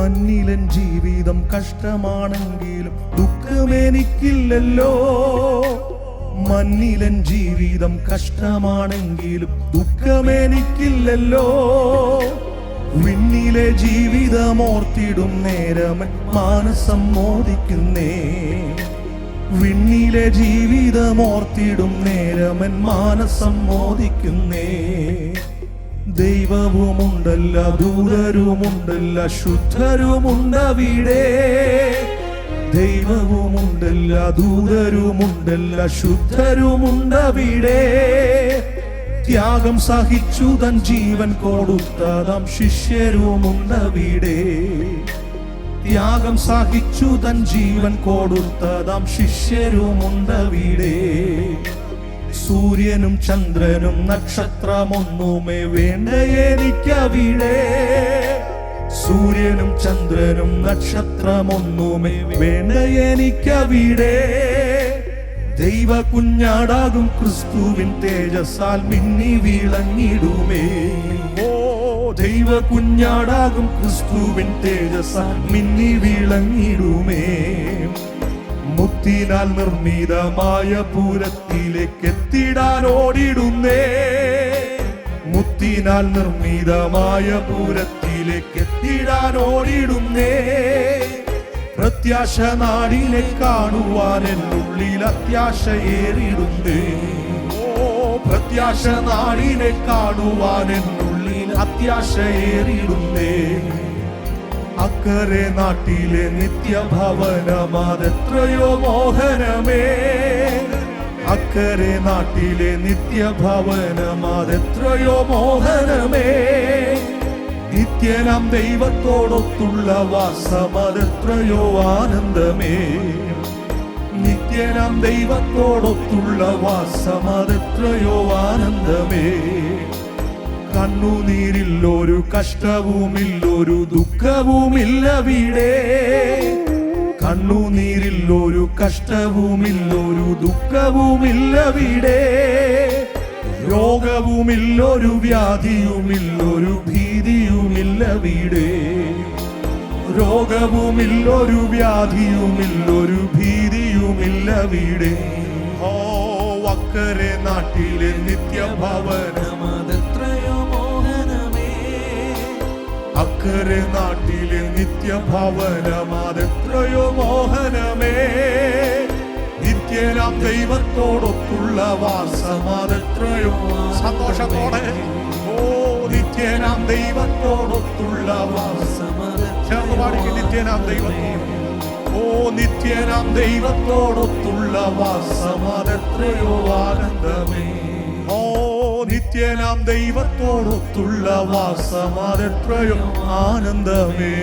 മണ്ണിലൻ ജീവിതം കഷ്ടമാണെങ്കിലും ദുഃഖമെനിക്കില്ലല്ലോ. മണ്ണിലൻ ജീവിതം കഷ്ടമാണെങ്കിലും ദുഃഖമെനിക്കില്ലല്ലോ. വിണ്ണിലെ ജീവിതമോർത്തിടും നേരമൻ മാനസം മോദിക്കുന്നേ. വിണ്ണിലെ ജീവിതമോർത്തിടും നേരമൻ മാനസം മോദിക്കുന്നേ. ദൈവവുമുണ്ടല്ല ദൂതരുമുണ്ടല്ല ശുദ്ധരുമുണ്ടവിടെ. ദൈവവുമുണ്ടല്ല ദൂതരുമുണ്ടല്ല ശുദ്ധരുമുണ്ടവിടെ. ത്യാഗം സഹിച്ചു തൻ ജീവൻ കൊടുത്തതാം ശിഷ്യരുമുണ്ടവിടെ. ത്യാഗം സഹിച്ചു തൻ ജീവൻ കൊടുത്തതാം ശിഷ്യരുമുണ്ടവിടെ. സൂര്യനും ചന്ദ്രനും നക്ഷത്രമൊന്നുമേ വേണ്ട എനിക്കവിടെ സൂര്യനും ചന്ദ്രനും നക്ഷത്രമൊന്നുമേ വേണ്ട എനിക്കവിടെ ദൈവ കുഞ്ഞാടാകും ക്രിസ്തുവിൻ തേജസ്സാൽ മിന്നി വിളങ്ങിടുമേ. ഓ ദൈവ കുഞ്ഞാടാകും ക്രിസ്തുവിൻ തേജസ്സാൽ മിന്നി വിളങ്ങിടുമേ. മുത്തിനാൽ നിർമ്മിതമായ പൂരത്തിലേക്ക് എത്തിടാൻ ഓടിടുന്നേ മുത്തിനാൽ നിർമ്മിതമായ പൂരത്തിലേക്ക് എത്തിടാൻ ഓടിടുന്നേ പ്രത്യാശ നാടിനെ കാണുവാൻ എന്നുള്ളിൽ അത്യാശ ഏറിടുന്നേ ഓ പ്രത്യാശ നാടിനെ കാണുവാൻ എന്നുള്ളിൽ അത്യാശ ഏറിടുന്നേ അക്കരെ നാട്ടിലെ നിത്യഭവനമാതെത്രയോ മോഹനമേ. അക്കരെ നാട്ടിലെ നിത്യഭവനമാതെത്രയോ മോഹനമേ. നിത്യനം ദൈവത്തോടൊത്തുള്ള വാസമതെത്രയോ ആനന്ദമേ. നിത്യനം ദൈവത്തോടൊത്തുള്ള വാസമതെത്രയോ ആനന്ദമേ. കണ്ണുനീരില്ലൊരു കഷ്ടവുമില്ലൊരു ദുഃഖവുമില്ല വീടേ. കണ്ണുനീരില്ലൊരു കഷ്ടവുമില്ലൊരു ദുഃഖവുമില്ല വീടേ. രോഗവുമില്ലൊരു വ്യാധിയുമില്ലൊരു ഭീതിയുമില്ല വീടേ. രോഗവുമില്ലൊരു വ്യാധിയുമില്ലൊരു ഭീതിയുമില്ല വീടേ. ഓ വക്കരെ നാട്ടിലെ നിത്യഭവനം. അക്കരെ നാട്ടിലെ നിത്യഭവനമാതെത്രയോ മോഹനമേ. നിത്യനാം ദൈവത്തോടൊത്തുള്ള വാസം സന്തോഷത്തോടെ. ഓ നിത്യനാം ദൈവത്തോടൊത്തുള്ള വാസം ചേർന്ന് പാടിക്ക് നിത്യനാം ദൈവത്തോട് ഓ നിത്യനാം ദൈവത്തോടൊത്തുള്ള വാസം ആനന്ദമേ. നിത്യനാം ദൈവത്തോടൊത്തുള്ള വാസം അതെത്രയോ ആനന്ദമേ.